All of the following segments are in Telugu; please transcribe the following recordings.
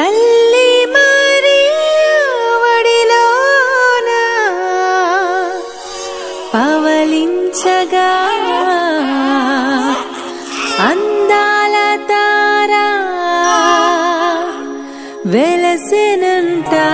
తల్లి మరియవడిలోన పవలించగా అందాల తారా వెలసినంతా?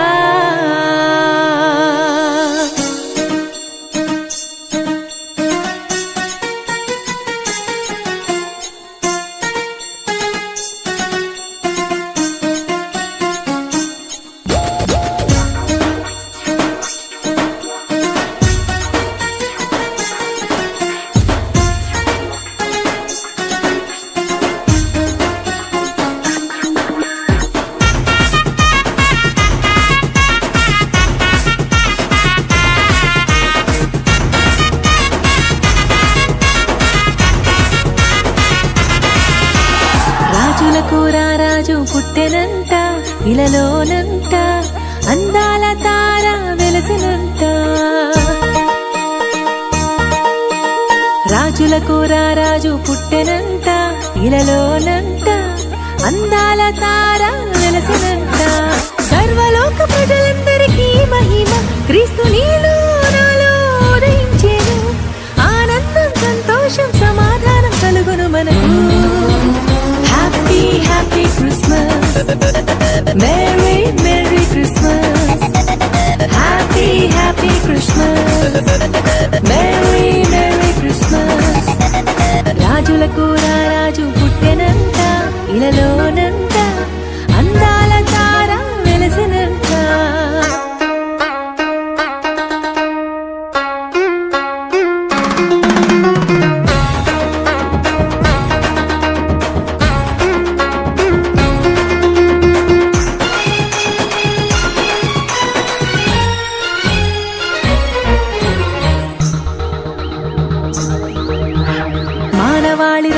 రాజు రారాజు పుట్టెనంట ఇలలోనంట అందాల తార వెలసినంత. రాజుల రాజు పుట్టెనంట ఇలలోనంట అందాల తార Merry, Merry Christmas. Happy, Happy Christmas. Merry, Merry Christmas. రాజులకు రాజు పుట్టెనంట ఇలలో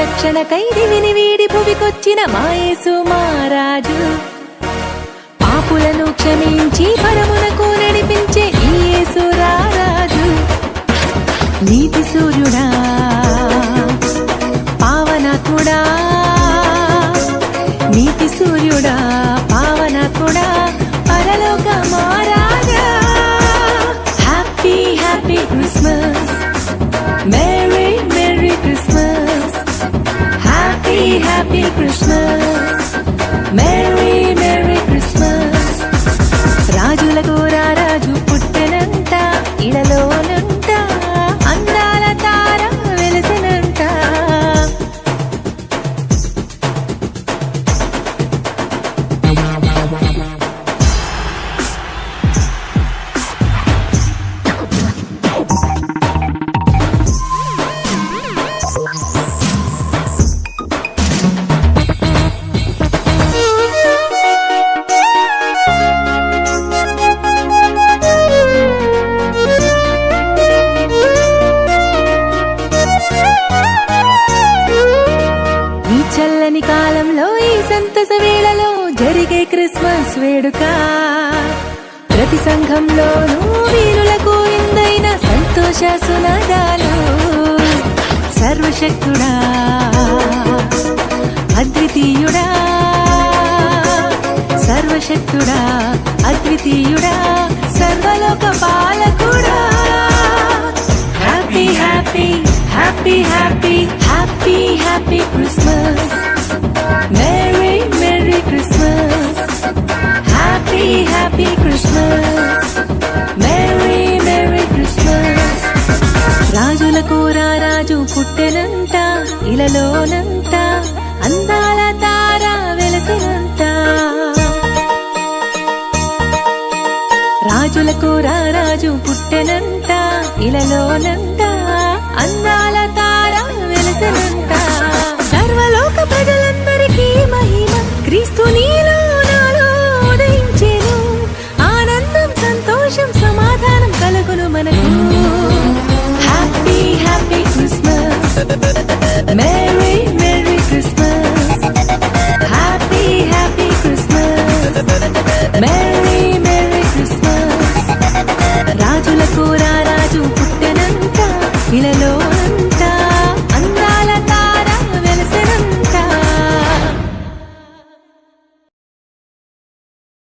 రక్షణ కైది విని వీడి భువికొచ్చిన మాయేసు మా జరిగే క్రిస్మస్ వేడుక. ప్రతి సంఘంలోనూ వీరులకు ఇందైన సంతోష సునాదాలు. సర్వశక్తుడా అద్వితీయుడా. సర్వశక్తుడా అద్వితీయుడా సర్వలోక పాలకుడా. Happy happy happy happy happy happy happy happy Christmas merry merry Christmas రాజులకు రారాజు పుట్టెనంట ఇలలోనంట అందాల తార వెలసినంట. రాజులకు రారాజు పుట్టెనంట ఇలలోనంట అందాల తార వెలసనంట. సర్వలోక ప్రజలందరికీ మహిమ క్రీస్తు నీల